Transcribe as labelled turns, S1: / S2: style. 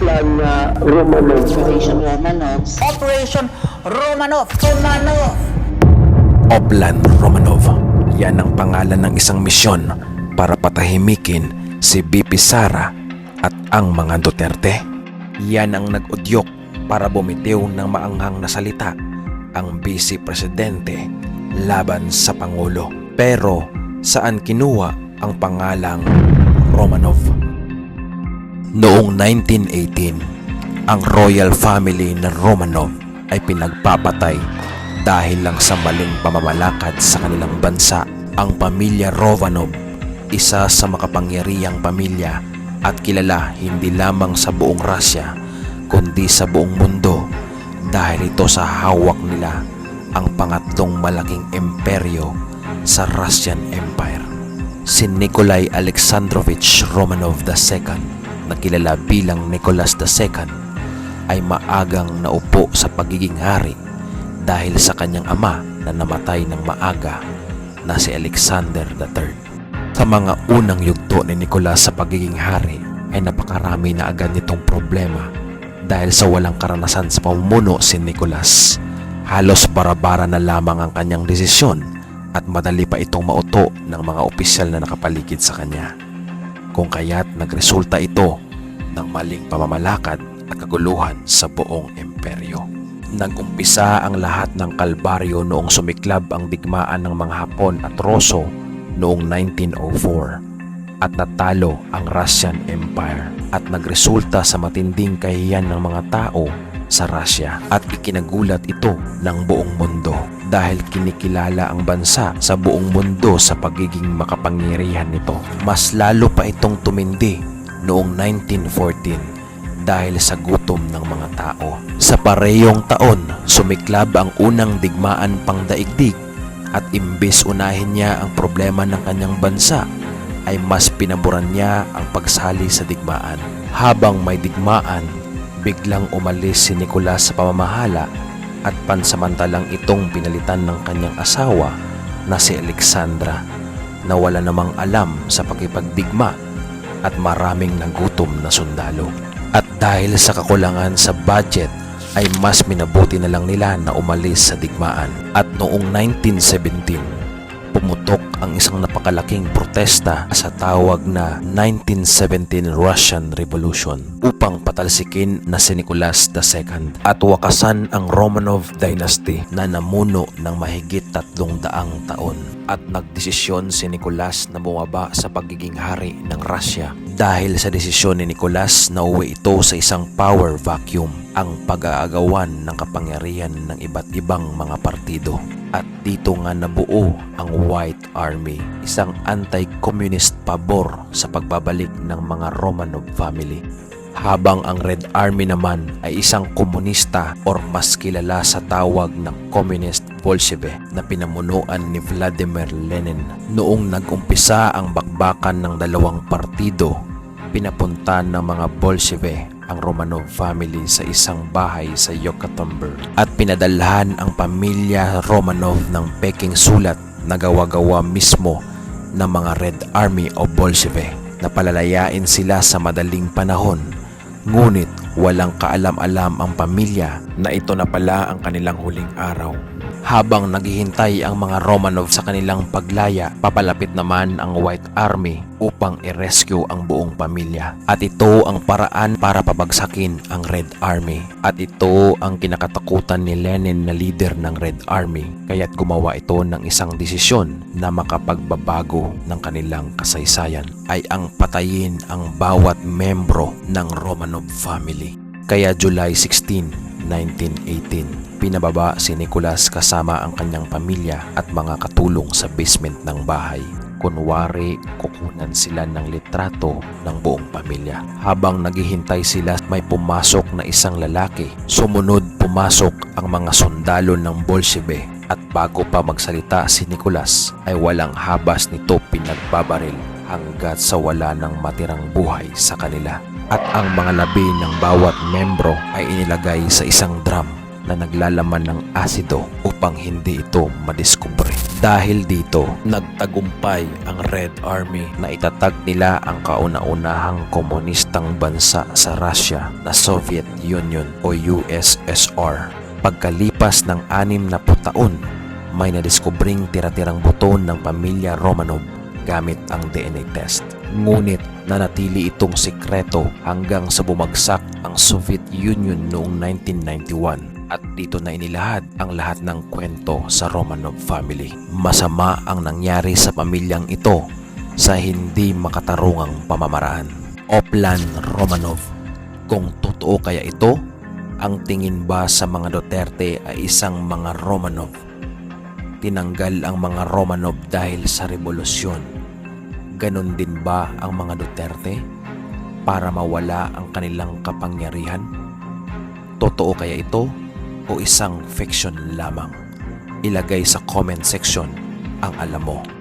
S1: Plan na Romanov.
S2: Operation Romanov. Operation Romanov. Romanov.
S3: Oplan Romanov. Yan ang pangalan ng isang misyon para patahimikin si BP Sara at ang mga Duterte. Yan ang nag-udyok para bumitiw ng maanghang na salita ang Vice Presidente laban sa Pangulo. Pero saan kinuha ang pangalang Romanov? Noong 1918, ang royal family ng Romanov ay pinagpapatay dahil lang sa maling pamamalakad sa kanilang bansa. Ang pamilya Romanov, isa sa makapangyarihang pamilya at kilala hindi lamang sa buong Russia kundi sa buong mundo dahil ito sa hawak nila ang pangatlong malaking imperyo sa Russian Empire. Si Nikolai Alexandrovich Romanov II na kilala bilang Nicholas II ay maagang naupo sa pagiging hari dahil sa kanyang ama na namatay ng maaga na si Alexander III. Sa mga unang yugto ni Nicholas sa pagiging hari ay napakarami na agad nitong problema dahil sa walang karanasan sa pamumuno si Nicholas. Halos barabara na lamang ang kanyang desisyon at madali pa itong mauto ng mga opisyal na nakapaligid sa kanya. Kung kaya't nagresulta ito ng maling pamamalakad at kaguluhan sa buong imperyo. Nagumpisa ang lahat ng kalbaryo noong sumiklab ang digmaan ng mga Hapon at Roso noong 1904 at natalo ang Russian Empire at nagresulta sa matinding kahiyan ng mga tao sa Russia at ikinagulat ito ng buong mundo dahil kinikilala ang bansa sa buong mundo sa pagiging makapangyarihan nito. Mas lalo pa itong tumindi noong 1914 dahil sa gutom ng mga tao. Sa parehong taon, sumiklab ang unang digmaan pang daigdig at imbes unahin niya ang problema ng kanyang bansa, ay mas pinaboran niya ang pagsali sa digmaan. Habang may digmaan, biglang umalis si Nicolas sa pamamahala at pansamantalang itong pinalitan ng kanyang asawa na si Alexandra na wala namang alam sa pakipagdigma at maraming nagutom na sundalo. At dahil sa kakulangan sa budget ay mas minabuti na lang nila na umalis sa digmaan. At noong 1917, pumutok ang isang napakalaking protesta sa tawag na 1917 Russian Revolution upang patalsikin na si Nicholas II at wakasan ang Romanov Dynasty na namuno ng mahigit tatlong daang taon at nagdesisyon si Nicholas na bumaba sa pagiging hari ng Russia. Dahil sa desisyon ni Nicholas na uwi ito sa isang power vacuum ang pag-aagawan ng kapangyarihan ng iba't ibang mga partido at dito nga nabuo ang White Army, isang anti-communist pabor sa pagbabalik ng mga Romanov family. Habang ang Red Army naman ay isang komunista or mas kilala sa tawag na Communist Bolshevik na pinamunuan ni Vladimir Lenin. Noong nag-umpisa ang bakbakan ng dalawang partido, pinapunta ng mga Bolshevik ang Romanov family sa isang bahay sa Yekaterinburg at pinadalhan ang pamilya Romanov ng peking sulat na gawa-gawa mismo ng mga Red Army o Bolshevik na palalayain sila sa madaling panahon. Ngunit walang kaalam-alam ang pamilya na ito na pala ang kanilang huling araw. Habang naghihintay ang mga Romanov sa kanilang paglaya, papalapit naman ang White Army upang i-rescue ang buong pamilya. At ito ang paraan para pabagsakin ang Red Army. At ito ang kinakatakutan ni Lenin na leader ng Red Army. Kaya't gumawa ito ng isang desisyon na makapagbabago ng kanilang kasaysayan ay ang patayin ang bawat membro ng Romanov family. Kaya July 16, 1918, pinababa si Nicholas kasama ang kanyang pamilya at mga katulong sa basement ng bahay. Kunwari, kukunan sila ng litrato ng buong pamilya. Habang naghihintay sila, may pumasok na isang lalaki. Sumunod pumasok ang mga sundalo ng Bolshevik at bago pa magsalita si Nicholas ay walang habas nito pinagbabaril hanggat sa wala ng matirang buhay sa kanila. At ang mga labi ng bawat membro ay inilagay sa isang drum na naglalaman ng asido upang hindi ito madiskubre. Dahil dito, nagtagumpay ang Red Army na itatag nila ang kauna-unahang komunistang bansa sa Russia na Soviet Union o USSR. Pagkalipas ng anim na taon, may nadiskubring tira-tirang buton ng pamilya Romanov gamit ang DNA test. Ngunit nanatili itong sikreto hanggang sa bumagsak ang Soviet Union noong 1991 at dito na inilahad ang lahat ng kwento sa Romanov family. Masama ang nangyari sa pamilyang ito sa hindi makatarungang pamamaraan. Oplan Romanov. Kung totoo kaya ito, ang tingin ba sa mga Duterte ay isang mga Romanov? Tinanggal ang mga Romanov dahil sa revolusyon. Ganon din ba ang mga Duterte? Para mawala ang kanilang kapangyarihan? Totoo kaya ito o isang fiction lamang? Ilagay sa comment section ang alam mo.